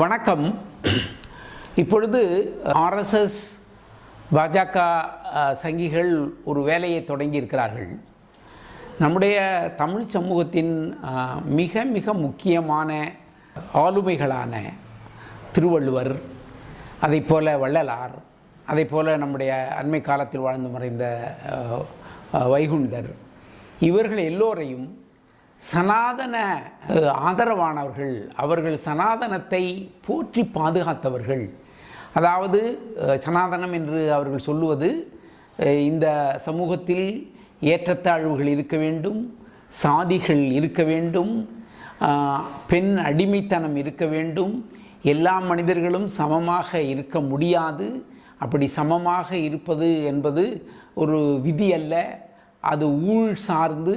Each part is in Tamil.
வணக்கம். இப்பொழுது ஆர்எஸ்எஸ் பாஜக சங்கிகள் ஒரு வேலையை தொடங்கி இருக்கிறார்கள் நம்முடைய தமிழ் சமூகத்தின் மிக மிக முக்கியமான ஆளுமைகளான திருவள்ளுவர் அதை போல வள்ளலார் அதை போல நம்முடைய அண்மை காலத்தில் வாழ்ந்து மறைந்த வைகுண்டர் இவர்கள் எல்லோரையும் சனாதன ஆதரவானவர்கள் அவர்கள் சனாதனத்தை போற்றி பாதுகாத்தவர்கள். அதாவது சனாதனம் என்று அவர்கள் சொல்லுவது இந்த சமூகத்தில் ஏற்றத்தாழ்வுகள் இருக்க வேண்டும் சாதிகள் இருக்க வேண்டும் பெண் அடிமைத்தனம் இருக்க வேண்டும் எல்லா மனிதர்களும் சமமாக இருக்க முடியாது. அப்படி சமமாக இருப்பது என்பது ஒரு விதி அல்ல. அது ஊழ் சார்ந்து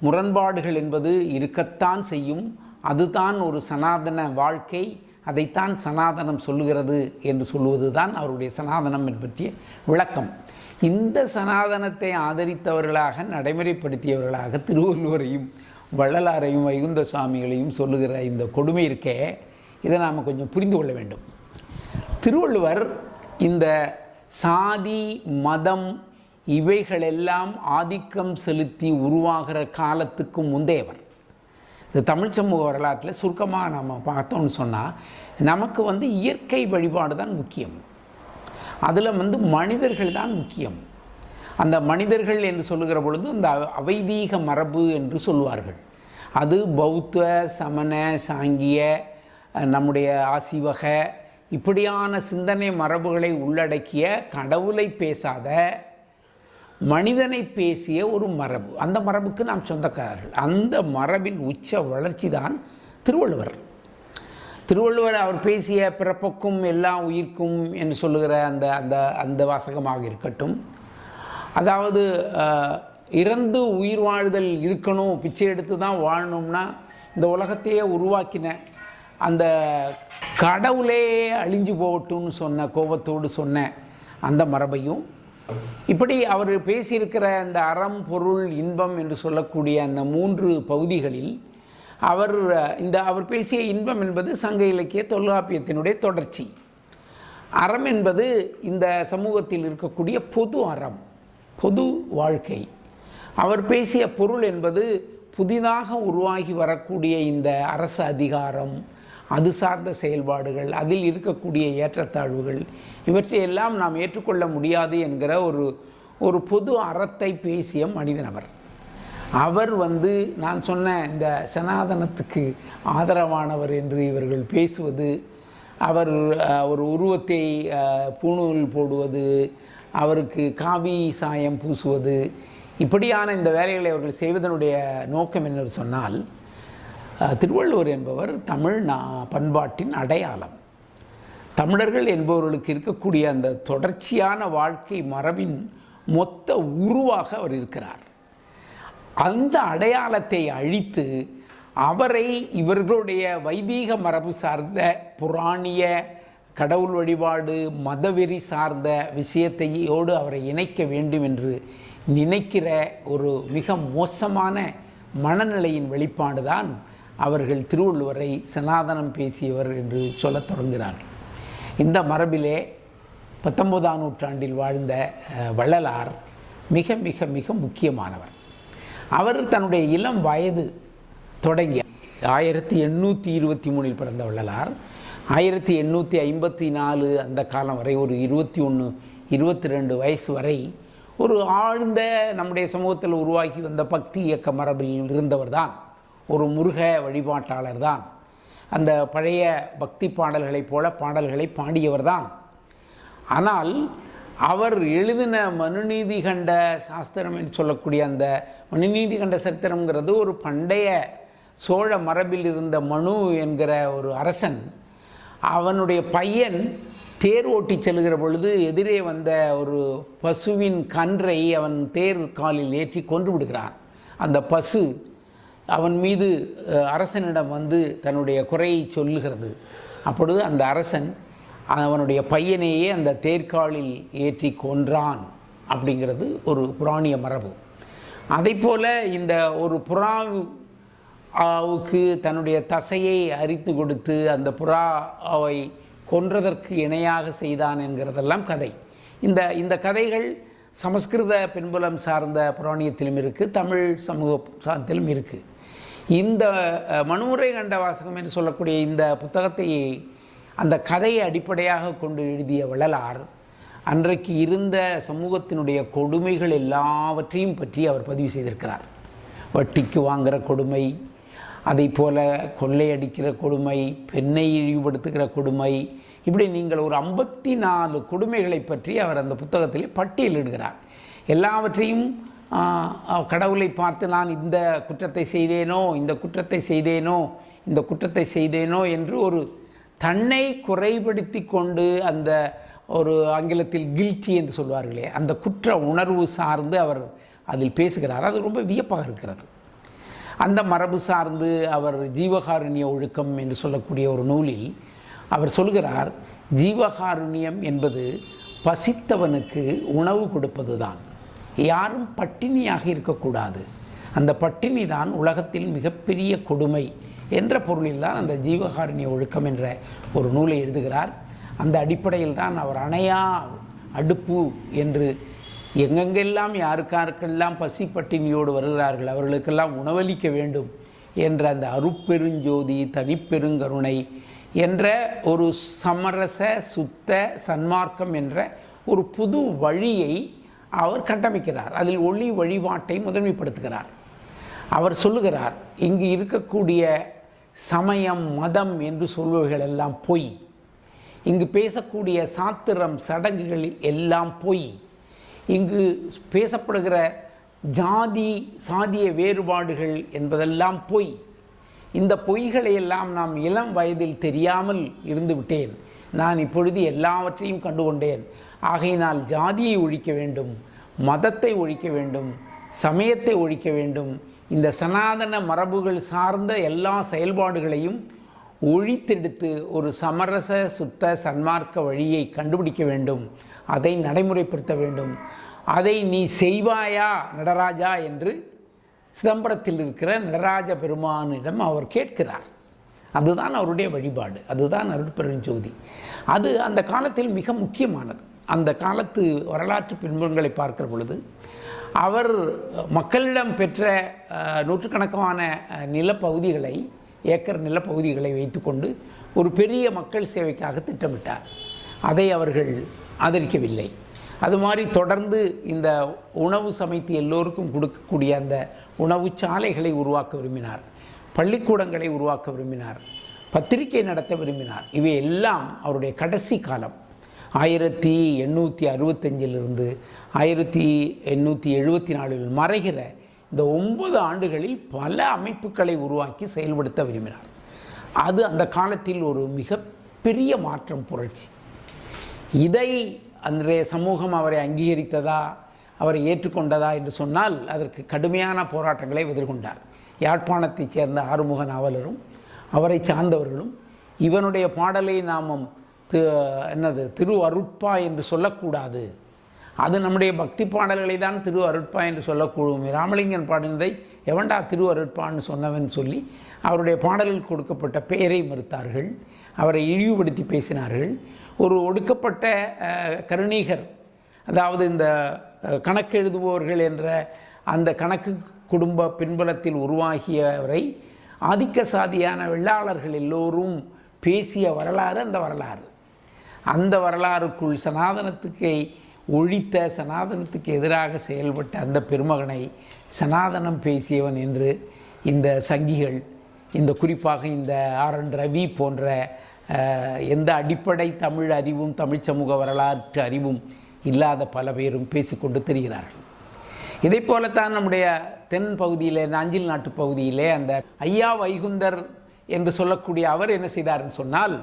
முரண்பாடுகள் என்பது இருக்கத்தான் செய்யும். அதுதான் ஒரு சனாதன வாழ்க்கை. அதைத்தான் சனாதனம் சொல்லுகிறது என்று சொல்லுவது தான் அவருடைய சனாதனம் பற்றிய விளக்கம். இந்த சனாதனத்தை ஆதரித்தவர்களாக நடைமுறைப்படுத்தியவர்களாக திருவள்ளுவரையும் வள்ளலாரையும் வைகுந்த சுவாமிகளையும் சொல்லுகிற இந்த கொடுமை இருக்கே. இதை நாம் கொஞ்சம் புரிந்து கொள்ள வேண்டும். திருவள்ளுவர் இந்த சாதி மதம் இவைகளெல்லாம் ஆதிக்கம் செலுத்தி உருவாகிற காலத்துக்கு முந்தையவர். இந்த தமிழ் சமூக வரலாற்றில் சுருக்கமாக நம்ம பார்த்தோம்னு சொன்னால் நமக்கு வந்து இயற்கை வழிபாடு தான் முக்கியம். அதில் வந்து மனிதர்கள் தான் முக்கியம். அந்த மனிதர்கள் என்று சொல்லுகிற பொழுது அந்த அவைதீக மரபு என்று சொல்வார்கள் அது பௌத்த சமண சாங்கிய நம்முடைய ஆசிவக இப்படியான சிந்தனை மரபுகளை உள்ளடக்கிய கடவுளை பேசாத மனிதனை பேசிய ஒரு மரபு. அந்த மரபுக்கு நாம் சொந்தக்காரர்கள். அந்த மரபின் உச்ச வளர்ச்சி தான் திருவள்ளுவர். திருவள்ளுவர் அவர் பேசிய பிறப்புக்கும் எல்லா உயிர்க்கும் என்று சொல்லுகிற அந்த அந்த அந்த வாசகமாக இருக்கட்டும். அதாவது இறந்து உயிர் வாழ்தல் இருக்கணும் பிச்சை எடுத்து தான் வாழணும்னா இந்த உலகத்தையே உருவாக்கின அந்த கடவுளே அழிஞ்சு போகட்டும்னு சொன்ன கோபத்தோடு சொன்ன அந்த மரபையும் இப்படி அவர் பேசியிருக்கிற அந்த அறம் பொருள் இன்பம் என்று சொல்லக்கூடிய அந்த மூன்று பகுதிகளில் அவர் இந்த அவர் பேசிய இன்பம் என்பது சங்க இலக்கிய தொல்காப்பியத்தினுடைய தொடர்ச்சி. அறம் என்பது இந்த சமூகத்தில் இருக்கக்கூடிய பொது அறம் பொது வாழ்க்கை. அவர் பேசிய பொருள் என்பது புதிதாக உருவாகி வரக்கூடிய இந்த அரசு அதிகாரம் அது சார்ந்த செயல்பாடுகள் அதில் இருக்கக்கூடிய ஏற்றத்தாழ்வுகள் இவற்றையெல்லாம் நாம் ஏற்றுக்கொள்ள முடியாது என்கிற ஒரு ஒரு பொது அறத்தை பேசிய மனிதனவர் அவர். வந்து நான் சொன்ன இந்த சனாதனத்துக்கு ஆதரவானவர் என்று இவர்கள் பேசுவது அவர் ஒரு உருவத்தை பூணூல் போடுவது அவருக்கு காவி சாயம் பூசுவது இப்படியான இந்த வேலைகளை அவர்கள் செய்வதனுடைய நோக்கம் என்று சொன்னால் திருவள்ளுவர் என்பவர் தமிழ் நா- பண்பாட்டின் அடையாளம். தமிழர்கள் என்பவர்களுக்கு இருக்கக்கூடிய அந்த தொடர்ச்சியான வாழ்க்கை மரபின் மொத்த உருவாக அவர் இருக்கிறார். அந்த அடையாளத்தை அழித்து அவரை இவர்களுடைய வைதீக மரபு சார்ந்த புராணிய கடவுள் வழிபாடு மதவெறி சார்ந்த விஷயத்தையோடு அவரை இணைக்க வேண்டும் என்று நினைக்கிற ஒரு மிக மோசமான மனநிலையின் வெளிப்பாடு தான் அவர்கள் திருவள்ளுவரை சனாதனம் பேசியவர் என்று சொல்லத் தொடங்குகிறார்கள் இந்த மரபிலே பத்தொன்பதாம் நூற்றாண்டில் வாழ்ந்த வள்ளலார் மிக மிக மிக முக்கியமானவர். அவர் தன்னுடைய இளம் வயது தொடங்கி ஆயிரத்தி எண்ணூற்றி இருபத்தி மூணில் பிறந்த வள்ளலார் ஆயிரத்தி எண்ணூற்றி ஐம்பத்தி நாலு அந்த காலம் வரை ஒரு இருபத்தி ஒன்று இருபத்தி ரெண்டு வயசு வரை ஒரு ஆழ்ந்த நம்முடைய சமூகத்தில் உருவாக்கி வந்த பக்தி இயக்க மரபில் இருந்தவர் தான் ஒரு முருக வழிபாட்டாளர் தான். அந்த பழைய பக்தி பாடல்களைப் போல பாடல்களை பாடியவர் தான். ஆனால் அவர் எழுதின மனுநீதி கண்ட சாஸ்திரம் என்று சொல்லக்கூடிய அந்த மனுநீதி கண்ட சரித்திரம்ங்கிறது ஒரு பண்டைய சோழ மரபில் இருந்த மனு என்கிற ஒரு அரசன் அவனுடைய பையன் தேர் ஓட்டி செல்கிற பொழுது எதிரே வந்த ஒரு பசுவின் கன்றை அவன் தேர் காலில் ஏற்றி கொன்று விடுகிறான். அந்த பசு அவன் மீது அரசனிடம் வந்து தன்னுடைய குறையை சொல்லுகிறது. அப்பொழுது அந்த அரசன் அவனுடைய பையனையே அந்த தேர்காலில் ஏற்றி கொன்றான் அப்படிங்கிறது ஒரு புராணிய மரபு. அதை போல் இந்த ஒரு புறாவுக்கு தன்னுடைய தசையை அரித்து கொடுத்து அந்த புறாவை கொன்றதற்கு இணையாக செய்தான் என்கிறதெல்லாம் கதை. இந்த இந்த கதைகள் சமஸ்கிருத பின்புலம் சார்ந்த புராணியத்திலும் இருக்குது தமிழ் சமூக சார்ந்திலும் இருக்குது இந்த மனுமுறை கண்ட வாசகம் என்று சொல்லக்கூடிய இந்த புத்தகத்தை அந்த கதையை அடிப்படையாக கொண்டு எழுதிய வள்ளலார் அன்றைக்கு இருந்த சமூகத்தினுடைய கொடுமைகள் எல்லாவற்றையும் பற்றி அவர் பதிவு செய்திருக்கிறார். வட்டிக்கு வாங்குகிற கொடுமை அதை போல கொள்ளையடிக்கிற கொடுமை பெண்ணை இழிவுபடுத்துகிற கொடுமை இப்படி நீங்கள் ஒரு ஐம்பத்தி நாலு கொடுமைகளை பற்றி அவர் அந்த புத்தகத்திலே பட்டியலிடுகிறார். எல்லாவற்றையும் கடவுளை பார்த்து நான் இந்த குற்றத்தை செய்தேனோ இந்த குற்றத்தை செய்தேனோ இந்த குற்றத்தை செய்தேனோ என்று ஒரு தன்னை குறைபடுத்தி கொண்டு அந்த ஒரு ஆங்கிலத்தில் கில்ட்டி என்று சொல்வார்களே அந்த குற்ற உணர்வு சார்ந்து அவர் அதில் பேசுகிறார். அது ரொம்ப வியப்பாக இருக்கிறது. அந்த மரபு சார்ந்து அவர் ஜீவகாருண்ய ஒழுக்கம் என்று சொல்லக்கூடிய ஒரு நூலில் அவர் சொல்கிறார் ஜீவகாருண்யம் என்பது பசித்தவனுக்கு உணவு கொடுப்பது தான் யாரும் பட்டினியாக இருக்கக்கூடாது. அந்த பட்டினி தான் உலகத்தில் மிகப்பெரிய கொடுமை என்ற பொருளில் தான் அந்த ஜீவகாருண்ய ஒழுக்கம் என்ற ஒரு நூலை எழுதுகிறார். அந்த அடிப்படையில் தான் அவர் அணையா அடுப்பு என்று எங்கெங்கெல்லாம் யாருக்காருக்கெல்லாம் பசி பட்டினியோடு வருகிறார்கள் அவர்களுக்கெல்லாம் உணவளிக்க வேண்டும் என்ற அந்த அருப்பெருஞ்சோதி தனிப்பெருங்கருணை என்ற ஒரு சமரச சுத்த சன்மார்க்கம் என்ற ஒரு புது வழியை அவர் கட்டமைக்கிறார். அதில் ஒளி வழிபாட்டை முதன்மைப்படுத்துகிறார். அவர் சொல்லுகிறார் இங்கு இருக்கக்கூடிய சமயம் மதம் என்று சொல்பவைகள் எல்லாம் பொய். இங்கு பேசக்கூடிய சாத்திரம் சடங்குகள் எல்லாம் பொய். இங்கு பேசப்படுகிற ஜாதி சாதிய வேறுபாடுகள் என்பதெல்லாம் பொய். இந்த பொய்களை எல்லாம் நாம் இளம் வயதில் தெரியாமல் இருந்துவிட்டேன். நான் இப்பொழுது எல்லாவற்றையும் கண்டுகொண்டேன். ஆகையினால் ஜாதியை ஒழிக்க வேண்டும் மதத்தை ஒழிக்க வேண்டும் சமயத்தை ஒழிக்க வேண்டும். இந்த சனாதன மரபுகள் சார்ந்த எல்லா செயல்பாடுகளையும் ஒழித்தெடுத்து ஒரு சமரச சுத்த சன்மார்க்க வழியை கண்டுபிடிக்க வேண்டும். அதை நடைமுறைப்படுத்த வேண்டும். அதை நீ செய்வாயா நடராஜா என்று சிதம்பரத்தில் இருக்கிற நடராஜ பெருமானிடம் அவர் கேட்கிறார். அதுதான் அவருடைய வழிபாடு. அதுதான் அருட்பெருஞ்சோதி அது அந்த காலத்தில் மிக முக்கியமானது. அந்த காலத்து வரலாற்று பின்புறங்களை பார்க்கிற பொழுது அவர் மக்களிடம் பெற்ற நூற்றுக்கணக்கான நிலப்பகுதிகளை ஏக்கர் நிலப்பகுதிகளை வைத்துக்கொண்டு ஒரு பெரிய மக்கள் சேவைக்காக திட்டமிட்டார். அதை அவர்கள் ஆதரிக்கவில்லை. அது மாதிரி தொடர்ந்து இந்த உணவு சமைத்து எல்லோருக்கும் கொடுக்கக்கூடிய அந்த உணவு சாலைகளை உருவாக்க விரும்பினார். பள்ளிக்கூடங்களை உருவாக்க விரும்பினார் பத்திரிகை நடத்த விரும்பினார். இவை எல்லாம் அவருடைய கடைசி காலம். ஆயிரத்தி எண்ணூற்றி அறுபத்தஞ்சிலிருந்து ஆயிரத்தி எண்ணூற்றி எழுபத்தி நாலில் மறைகிற இந்த ஒன்பது ஆண்டுகளில் பல அமைப்புகளை உருவாக்கி செயல்படுத்த விரும்பினார். அது அந்த காலத்தில் ஒரு மிகப்பெரிய மாற்றம் புரட்சி. இதை அன்றைய சமூகம் அவரை அங்கீகரித்ததா அவரை ஏற்றுக்கொண்டதா என்று சொன்னால் அதற்கு கடுமையான போராட்டங்களை எதிர்கொண்டார். யாழ்ப்பாணத்தைச் சேர்ந்த ஆறுமுக நாவலரும் அவரை சார்ந்தவர்களும் இவனுடைய பாடலை நாமம் தி- என்னது திரு அருட்பா என்று சொல்லக்கூடாது. அது நம்முடைய பக்தி பாடல்களை தான் திரு அருட்பா என்று சொல்லக்கூடும். ராமலிங்கன் பாடினதை எவன்டா திரு அருட்பான்னு சொன்னவன் சொல்லி அவருடைய பாடலில் கொடுக்கப்பட்ட பெயரை மறுத்தார்கள். அவரை இழிவுபடுத்தி பேசினார்கள். ஒரு ஒடுக்கப்பட்ட கருணீகர் அதாவது இந்த அஹ், கணக்கெழுதுபவர்கள் என்ற அந்த கணக்கு குடும்ப பின்புலத்தில் உருவாகியவரை ஆதிக்க சாதியான வெள்ளாளர்கள் எல்லோரும் பேசிய வரலாறு அந்த வரலாறு. அந்த வரலாறுக்குள் சனாதனத்துக்கு ஒழித்த சனாதனத்துக்கு எதிராக செயல்பட்ட அந்த பெருமகனை சனாதனம் பேசியவன் என்று இந்த சங்கிகள் இந்த குறிப்பாக இந்த ஆர் என் ரவி போன்ற எந்த அடிப்படை தமிழ் அறிவும் தமிழ் சமூக வரலாற்று அறிவும் இல்லாத பல பேரும் பேசிக்கொண்டு தெரிகிறார்கள். இதை போலத்தான் நம்முடைய தென் பகுதியிலே நாஞ்சில் நாட்டு பகுதியிலே அந்த ஐயா வைகுந்தர் என்று சொல்லக்கூடிய அவர் என்ன செய்தார்னு சொன்னால்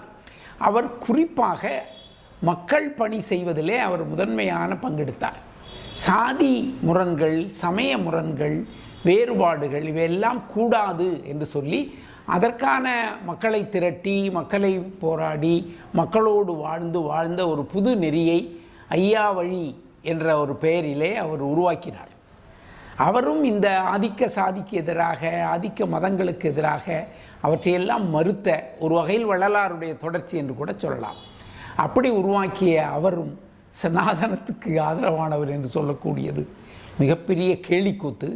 அவர் குறிப்பாக மக்கள் பணி செய்வதிலே அவர் முதன்மையான பங்கெடுத்தார். சாதி முரண்கள் சமய முரண்கள் வேறுபாடுகள் இவையெல்லாம் கூடாது என்று சொல்லி அதற்கான மக்களை திரட்டி மக்களை போராடி மக்களோடு வாழ்ந்து வாழ்ந்த ஒரு புது நெறியை ஐயா வழி என்ற ஒரு பெயரிலே அவர் உருவாக்கினார். அவரும் இந்த ஆதிக்க சாதிக்கு எதிராக ஆதிக்க மதங்களுக்கு எதிராக அவற்றையெல்லாம் மறுத்த ஒரு வகையில் வள்ளலாருடைய தொடர்ச்சி என்று கூட சொல்லலாம். அப்படி உருவாக்கிய அவரும் சனாதனத்துக்கு ஆதரவானவர் என்று சொல்லக்கூடியது மிகப்பெரிய கேலிக்கூத்து.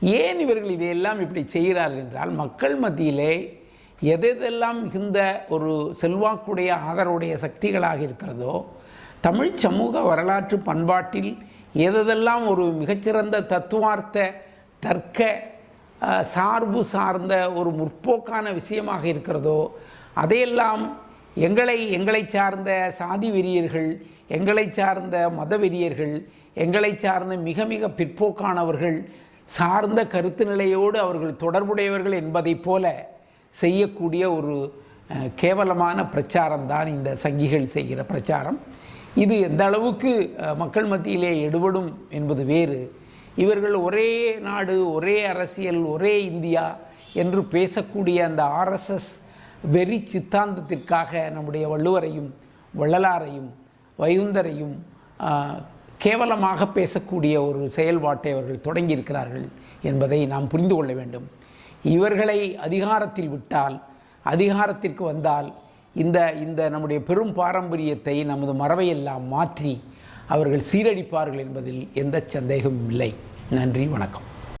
ஏன் இவர்கள் இதையெல்லாம் இப்படி செய்கிறார்கள் என்றால் மக்கள் மத்தியிலே எதெல்லாம் மிகுந்த ஒரு செல்வாக்குடைய ஆதரவுடைய சக்திகளாக இருக்கிறதோ தமிழ் சமூக வரலாற்று பண்பாட்டில் எதெல்லாம் ஒரு மிகச்சிறந்த தத்துவார்த்த தர்க்க சார்பு சார்ந்த ஒரு முற்போக்கான விஷயமாக இருக்கிறதோ அதையெல்லாம் எங்களை எங்களை சார்ந்த சாதி வெறியர்கள் எங்களை சார்ந்த மத வெறியர்கள் எங்களை சார்ந்த மிக மிக பிற்போக்கானவர்கள் சார்ந்த கருத்து நிலையோடு அவர்கள் தொடர்புடையவர்கள் என்பதைப் போல செய்யக்கூடிய ஒரு கேவலமான பிரச்சாரம் தான் இந்த சங்கிகள் செய்கிற பிரச்சாரம். இது எந்த அளவுக்கு மக்கள் மத்தியிலே எடுபடும் என்பது வேறு. இவர்கள் ஒரே நாடு ஒரே அரசியல் ஒரே இந்தியா என்று பேசக்கூடிய அந்த ஆர்எஸ்எஸ் வெறி சித்தாந்தத்திற்காக நம்முடைய வள்ளுவரையும் வள்ளலாரையும் வைகுந்தரையும் கேவலமாக பேசக்கூடிய ஒரு செயல்பாட்டை அவர்கள் தொடங்கியிருக்கிறார்கள் என்பதை நாம் புரிந்து கொள்ள வேண்டும். இவர்களை அதிகாரத்தில் விட்டால் அதிகாரத்திற்கு வந்தால் இந்த இந்த நம்முடைய பெரும் பாரம்பரியத்தை நமது மரபையெல்லாம் மாற்றி அவர்கள் சீரழிப்பார்கள் என்பதில் எந்த சந்தேகமும் இல்லை. நன்றி வணக்கம்.